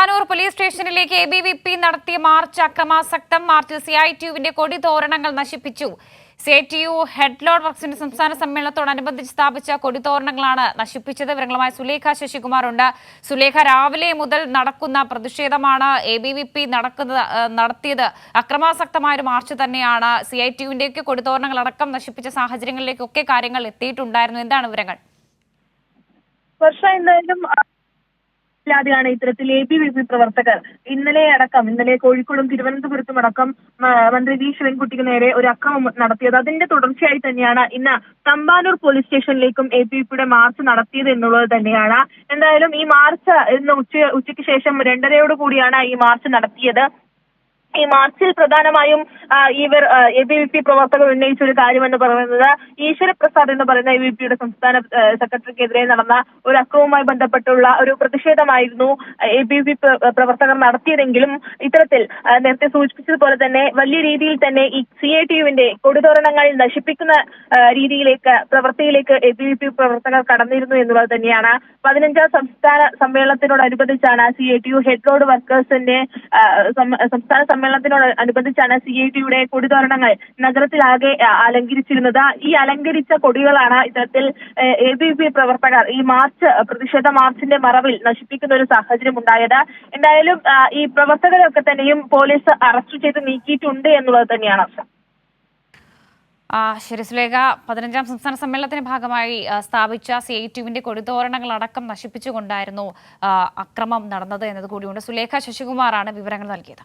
Thampanoor police സ്റ്റേഷനിലേക്ക് A B V P നടത്തിയ march അക്രമാസക്തം. മാർച്ചിൽ സി ഐ ടി യുവിന്റെ കൊടി തോരണങ്ങൾ നശിപ്പിച്ചു. C I T U head load വർക്സിന്റെ സംസ്ഥാന സമ്മേളനത്തോടനുബന്ധിച്ച് സ്ഥാപിച്ച കൊടിത്തോരണങ്ങളാണ് നശിപ്പിച്ചത്. വിവരങ്ങളുമായി സുലേഖ ശശികുമാർ ഉണ്ട് സുലേഖ രാവിലെ മുതൽ നടക്കുന്ന പ്രതിഷേധമാണ് എ ബി വി പി നടക്കുന്നത് നടത്തിയത്. അക്രമാസക്തമായ ഒരു മാർച്ച് തന്നെയാണ് സി ഐ ടി യുവിന്റെയൊക്കെ കൊടിത്തോരണങ്ങൾ അടക്കം നശിപ്പിച്ച സാഹചര്യങ്ങളിലേക്കൊക്കെ കാര്യങ്ങൾ എത്തിയിട്ടുണ്ടായിരുന്നു. എന്താണ് വിവരങ്ങൾ? വർഷ എന്തായാലും ആ, ഇല്ലാതെയാണ് ഇത്തരത്തിൽ എ ബി വി പി പ്രവർത്തകർ. ഇന്നലെ അടക്കം ഇന്നലെ കോഴിക്കോടും തിരുവനന്തപുരത്തും അടക്കം മന്ത്രി വി. ശിവൻകുട്ടിക്ക് നേരെ ഒരു അക്രമം നടത്തിയത്. അതിന്റെ തുടർച്ചയായി തന്നെയാണ് ഇന്ന് തമ്പാനൂർ പോലീസ് സ്റ്റേഷനിലേക്കും എ ബി പിയുടെ മാർച്ച് നടത്തിയത് എന്നുള്ളത് തന്നെയാണ്. എന്തായാലും ഈ മാർച്ച് ഇന്ന് ഉച്ച ഉച്ചയ്ക്ക് ശേഷം രണ്ടരയോട് കൂടിയാണ് ഈ മാർച്ച് നടത്തിയത്. ഈ മാർച്ചിൽ പ്രധാനമായും ഇവർ എ ബി വി പി പ്രവർത്തകർ ഉന്നയിച്ച ഒരു കാര്യമെന്ന് പറയുന്നത് ഈശ്വരപ്രസാദ് എന്ന് പറയുന്ന എ ബി പിയുടെ സംസ്ഥാന സെക്രട്ടറിക്കെതിരെ നടന്ന ഒരു അക്രമവുമായി ബന്ധപ്പെട്ടുള്ള ഒരു പ്രതിഷേധമായിരുന്നു എ ബി വി പ്രവർത്തകർ നടത്തിയതെങ്കിലും ഇത്തരത്തിൽ നേരത്തെ സൂചിപ്പിച്ചതുപോലെ തന്നെ വലിയ രീതിയിൽ തന്നെ ഈ സി ഐ ടി യുവിന്റെ കൊടിതോരണങ്ങൾ നശിപ്പിക്കുന്ന രീതിയിലേക്ക് പ്രവൃത്തിയിലേക്ക് എ ബി വി പി പ്രവർത്തകർ കടന്നിരുന്നു എന്നുള്ളത് തന്നെയാണ്. പതിനഞ്ചാം സംസ്ഥാന സമ്മേളനത്തിനോടനുബന്ധിച്ചാണ് C I T U head road വർക്കേഴ്സിന്റെ സംസ്ഥാന സമ്മേളനത്തിനോട് അനുബന്ധിച്ചാണ് സി ഐ ടിയുടെ കൊടിതോരണങ്ങൾ നഗരത്തിലാകെ അലങ്കരിച്ചിരുന്നത്. ഈ അലങ്കരിച്ച കൊടികളാണ് ഇത്തരത്തിൽ എ ബി പി പ്രവർത്തകർ ഈ മാർച്ച് പ്രതിഷേധ മാർച്ചിന്റെ മറവിൽ നശിപ്പിക്കുന്ന ഒരു സാഹചര്യം ഉണ്ടായത്. എന്തായാലും ഈ പ്രവർത്തകരൊക്കെ തന്നെയും പോലീസ് അറസ്റ്റ് ചെയ്ത് നീക്കിയിട്ടുണ്ട് എന്നുള്ളത് തന്നെയാണ്. ആ, ശരി സുലേഖ. പതിനഞ്ചാം സംസ്ഥാന സമ്മേളനത്തിന്റെ ഭാഗമായി സ്ഥാപിച്ച സി ഐ ടിയുവിന്റെ കൊടിതോരണങ്ങൾ അടക്കം നശിപ്പിച്ചുകൊണ്ടായിരുന്നു അക്രമം നടന്നത് എന്നത് കൂടിയുണ്ട് സുലേഖ ശശികുമാറാണ് വിവരങ്ങൾ നൽകിയത്.